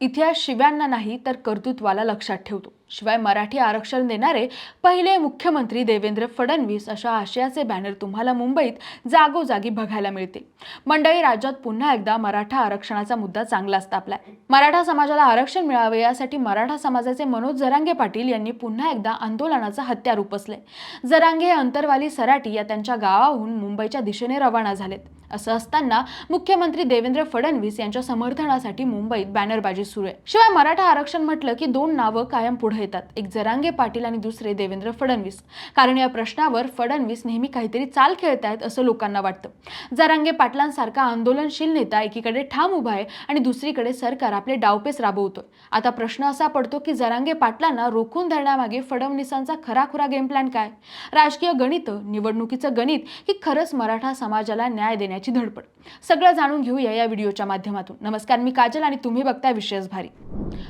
इतिहास शिव्यांना नाही तर कर्तृत्वाला लक्षात ठेवतो. शिवाय मराठी आरक्षण देणारे पहिले मुख्यमंत्री देवेंद्र फडणवीस अशा आशयाचे बॅनर तुम्हाला मुंबईत जागोजागी बघायला मिळतील. मंडळी राज्यात पुन्हा एकदा मराठा आरक्षणाचा मुद्दा चांगलाच तापलाय. मराठा समाजाला आरक्षण मिळावे यासाठी मराठा समाजाचे मनोज जरांगे पाटील यांनी पुन्हा एकदा आंदोलनाचं हत्यार उपसले. जरांगे हे अंतरवाली सराटी या त्यांच्या गावाहून मुंबईच्या दिशेने रवाना झालेत. असं असताना मुख्यमंत्री देवेंद्र फडणवीस यांच्या समर्थनासाठी मुंबईत बॅनरबाजी सुरू आहे. शिवाय मराठा आरक्षण म्हटलं की दोन नावं कायम पुढे येतात. एक जरांगे पाटील आणि दुसरे देवेंद्र फडणवीस. कारण या प्रश्नावर फडणवीस नेहमी काहीतरी चाल खेळतायत असं लोकांना वाटतं. जरांगे पाटलांसारखा आंदोलनशील नेता एकीकडे ठाम उभा आहे आणि दुसरीकडे सरकार आपले डावपेच राबवतोय. आता प्रश्न असा पडतो की जरांगे पाटलांना रोखून धरण्यामागे फडणवीसांचा खराखुरा गेम प्लॅन काय? राजकीय गणित निवडणुकीचं गणित की खरंच मराठा समाजाला न्याय देण्याची धडपड. सगळं जाणून घेऊया या व्हिडिओच्या माध्यमातून. नमस्कार मी काजल आणि तुम्ही बघताय विशेष भारी.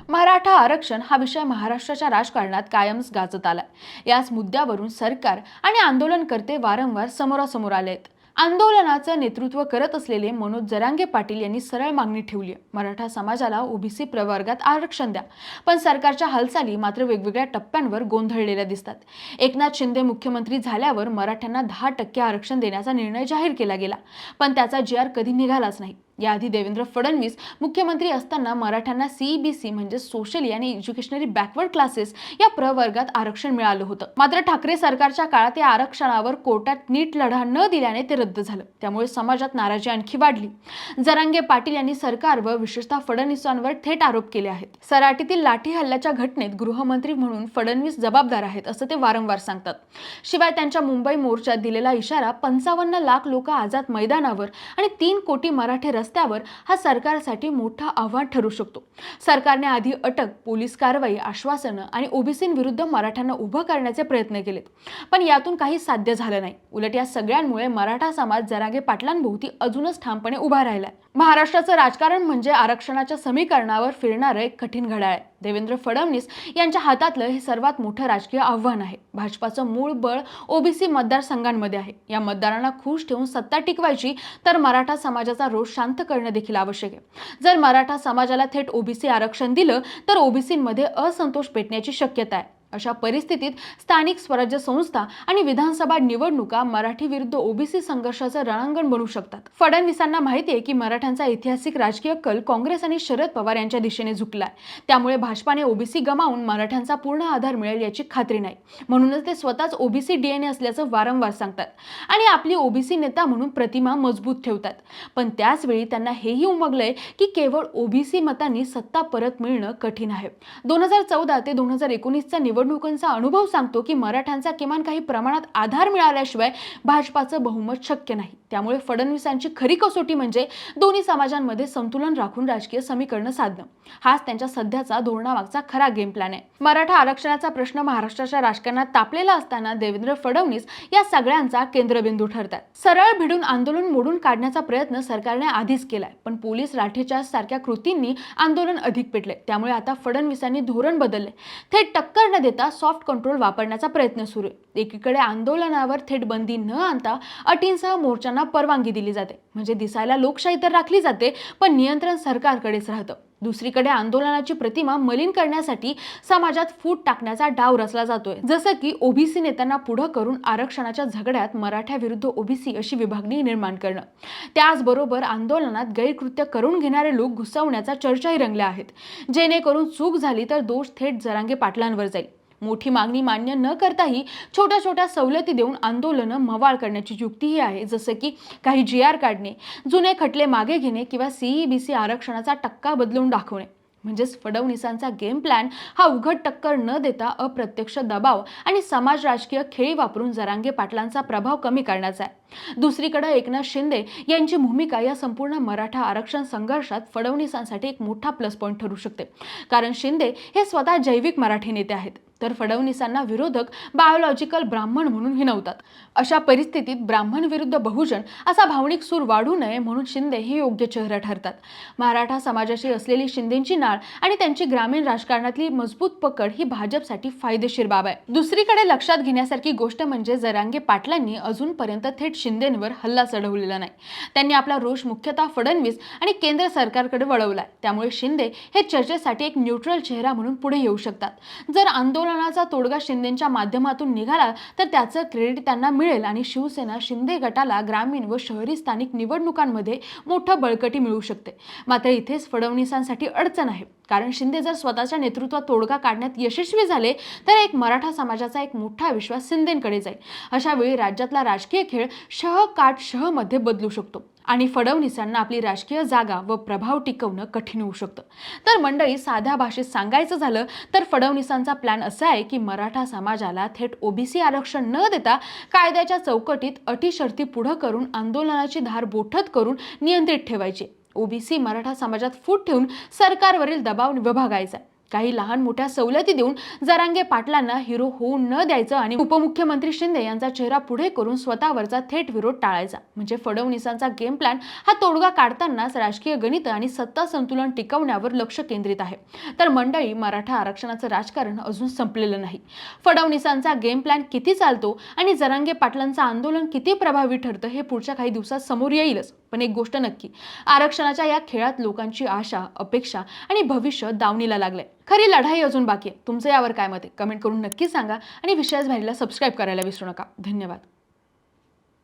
मराठा आरक्षण हा विषय महाराष्ट्राच्या राजकारणात कायमच गाजत आलाय. याच मुद्द्यावरून सरकार आणि आंदोलनकर्ते वारंवार समोरासमोर आले आहेत आंदोलनाचं नेतृत्व करत असलेले मनोज जरांगे पाटील यांनी सरळ मागणी ठेवली आहे. मराठा समाजाला ओबीसी प्रवर्गात आरक्षण द्या. पण सरकारच्या हालचाली मात्र वेगवेगळ्या टप्प्यांवर गोंधळलेल्या दिसतात. एकनाथ शिंदे मुख्यमंत्री झाल्यावर मराठ्यांना दहा टक्के आरक्षण देण्याचा निर्णय जाहीर केला गेला. पण त्याचा जी आर कधी निघालाच नाही. याआधी देवेंद्र फडणवीस मुख्यमंत्री असताना मराठ्यांना सीईबीसी म्हणजे सोशली आणि एज्युकेशनरी बॅकवर्ड क्लासेस या प्रवर्गात आरक्षण मिळालं होतं. मात्र ठाकरे सरकारच्या काळात या आरक्षणावर कोर्टात नीट लढा न दिल्याने ते रद्द झालं. त्यामुळे समाजात नाराजी आणखी वाढली. जरांगे पाटील यांनी सरकार व विशेषतः फडणवीसांवर थेट आरोप केले आहेत. सराटीतील लाठी हल्ल्याच्या घटनेत गृहमंत्री म्हणून फडणवीस जबाबदार आहेत असं ते वारंवार सांगतात. शिवाय त्यांच्या मुंबई मोर्चात दिलेला इशारा पंचावन्न लाख लोक आझाद मैदानावर आणि तीन कोटी मराठे रस्त्यावर हा सरकारसाठी मोठा आव्हान ठरू शकतो. सरकारने आधी अटक पोलीस कारवाई आश्वासनं आणि ओबीसींविरुद्ध मराठ्यांना उभं करण्याचे प्रयत्न केलेत. पण यातून काही साध्य झालं नाही. उलट या सगळ्यांमुळे मराठा समाज जरागे पाटलांभोवती अजूनच ठामपणे उभा राहिलाय. महाराष्ट्राचं राजकारण म्हणजे आरक्षणाच्या समीकरणावर फिरणारं एक कठीण घडाळ आहे. देवेंद्र फडणवीस यांच्या हातातलं हे सर्वात मोठं राजकीय आव्हान आहे. भाजपाचं मूळ बळ ओबीसी मतदारसंघांमध्ये आहे. या मतदारांना खुश ठेवून सत्ता टिकवायची तर मराठा समाजाचा रोष शांत करणं देखील आवश्यक आहे. जर मराठा समाजाला थेट ओबीसी आरक्षण दिलं तर ओबीसीमध्ये असंतोष पेटण्याची शक्यता आहे. अशा परिस्थितीत स्थानिक स्वराज्य संस्था आणि विधानसभा निवडणुका मराठी विरुद्ध ओबीसी संघर्षाचं रणांगण बनू शकतात. फडणवीसांना माहिती आहे की मराठ्यांचा ऐतिहासिक राजकीय कल काँग्रेस आणि शरद पवार यांच्या दिशेने झुकलाय. त्यामुळे भाजपाने ओबीसी गमावून मराठ्यांचा पूर्ण आधार मिळेल याची खात्री नाही. म्हणूनच ते स्वतःच ओबीसी डीएनए असल्याचं वारंवार सांगतात. आणि आपली ओबीसी नेता म्हणून प्रतिमा मजबूत ठेवतात. पण त्याचवेळी त्यांना हेही उमगलंय की केवळ ओबीसी मतांनी सत्ता परत मिळणं कठीण आहे. दोन हजार चौदा ते दोन हजार एकोणीसचा निवडणुकांचा अनुभव सांगतो की मराठ्यांचा किमान काही प्रमाणात आधार मिळाल्याशिवाय भाजपाचं बहुमत शक्य नाही. त्यामुळे फडणवीसांची खरी कसोटी म्हणजे दोन्ही समाजांमध्ये संतुलन राखून राजकीय समीकरण साधणं. हाच त्यांच्या सध्याचा धोरणामागचा खरा गेम प्लॅन आहे. मराठा आरक्षणाचा प्रश्न महाराष्ट्राच्या राजकारणात तापलेला असताना देवेंद्र फडणवीस या सगळ्यांचा केंद्रबिंदू ठरतात. सरळ भिडून आंदोलन मोडून काढण्याचा प्रयत्न सरकारने आधीच केलाय पण पोलीस लाठीचार्ज सारख्या कृतींनी आंदोलन अधिक पेटले त्यामुळे आता फडणवीसांनी धोरण बदलले थेट टक्कर न देता सॉफ्ट कंट्रोल वापरण्याचा प्रयत्न सुरू. आहे एकीकडे आंदोलनावर थेट बंदी न आणता अटींसह मोर्चांना परवानगी दिली जाते. म्हणजे दिसायला लोकशाही तर राखली जाते पण नियंत्रण सरकारकडेच राहतं. दुसरीकडे आंदोलनाची प्रतिमा मलिन करण्यासाठी समाजात फूट टाकण्याचा डाव रचला जातोय. जसं की ओबीसी नेत्यांना पुढं करून आरक्षणाच्या झगड्यात मराठ्या विरुद्ध ओबीसी अशी विभागणी निर्माण करणं. त्याचबरोबर आंदोलनात गैरकृत्य करून घेणारे लोक घुसवण्याचा चर्चाही रंगल्या आहेत. जेणेकरून चूक झाली तर दोष थेट जरांगे पाटलांवर जाईल. मोठी मागणी मान्य न करताही छोट्या छोट्या सवलती देऊन आंदोलनं मवाळ करण्याची युक्तीही आहे. जसं की काही जी आर काढणे जुने खटले मागे घेणे किंवा सीईबीसी आरक्षणाचा टक्का बदलून दाखवणे. म्हणजेच फडणवीसांचा गेम प्लॅन हा उघड टक्कर न देता अप्रत्यक्ष दबाव आणि समाज राजकीय खेळी वापरून जरांगे पाटलांचा प्रभाव कमी करण्याचा आहे. दुसरीकडे एकनाथ शिंदे यांची भूमिका या संपूर्ण मराठा आरक्षण संघर्षात फडणवीसांसाठी एक मोठा प्लस पॉईंट ठरू शकते. कारण शिंदे हे स्वतः जैविक मराठी नेते आहेत. तर फडणवीसांना विरोधक बायोलॉजिकल ब्राह्मण म्हणून हिनवतात. अशा परिस्थितीत ब्राह्मण विरुद्ध बहुजन असा भावनिक सूर वाढू नये म्हणून शिंदे हे योग्य चेहरा ठरतात. मराठा समाजाशी असलेली शिंदेची नाळ आणि त्यांची ग्रामीण राजकारणातली मजबूत पकड ही भाजपसाठी फायदेशीर बाब आहे. दुसरीकडे लक्षात घेण्यासारखी गोष्ट म्हणजे जरांगे पाटलांनी अजूनपर्यंत थेट शिंदेंवर हल्ला चढवलेला नाही. त्यांनी आपला रोष मुख्यतः फडणवीस आणि केंद्र सरकारकडे वळवलाय. त्यामुळे शिंदे हे चर्चेसाठी एक न्यूट्रल चेहरा म्हणून पुढे येऊ शकतात. जर आंदोलनाचा तोडगा शिंदेच्या माध्यमातून निघाला तर त्याचं क्रेडिट त्यांना मिळेल आणि शिवसेना शिंदे गटाला ग्रामीण व शहरी स्थानिक निवडणुकांमध्ये मोठं बळकटी मिळू शकते. मात्र इथेच फडणवीसांसाठी अडचण आहे. कारण शिंदे जर स्वतःच्या नेतृत्वात तोडगा काढण्यात यशस्वी झाले तर एक मराठा समाजाचा एक मोठा विश्वास शिंदेकडे जाईल. अशा वेळी राज्यातला राजकीय खेळ शह काट शहमध्ये बदलू शकतो आणि फडणवीसांना आपली राजकीय जागा व प्रभाव टिकवणं कठीण होऊ शकतं. तर मंडळी साध्या भाषेत सांगायचं झालं तर फडणवीसांचा प्लॅन असा आहे की मराठा समाजाला थेट ओबीसी आरक्षण न देता कायद्याच्या चौकटीत अटी शर्ती पुढं करून आंदोलनाची धार बोठत करून नियंत्रित ठेवायची. ओबीसी मराठा समाजात फूट ठेवून सरकारवरील दबाव विभागायचा. काही लहान मोठ्या सवलती देऊन जरांगे पाटलांना हिरो होऊ न द्यायचं आणि उपमुख्यमंत्री शिंदे यांचा चेहरा पुढे करून स्वतःवरचा थेट विरोध टाळायचा. म्हणजे फडणवीसांचा गेम प्लॅन हा तोडगा काढतानाच राजकीय गणित आणि सत्ता संतुलन टिकवण्यावर लक्ष केंद्रित आहे. तर मंडळी मराठा आरक्षणाचं राजकारण अजून संपलेलं नाही. फडणवीसांचा गेम प्लॅन किती चालतो आणि जरांगे पाटलांचं आंदोलन किती प्रभावी ठरतं हे पुढच्या काही दिवसात समोर येईलच. पण एक गोष्ट नक्की आरक्षणाच्या या खेळात लोकांची आशा अपेक्षा आणि भविष्य दावणीला लागले खरी लढाई अजून बाकी आहे. तुमचं यावर काय मत आहे? कमेंट करून नक्की सांगा आणि विषयास भारीला सबस्क्राईब करायला विसरू नका. धन्यवाद.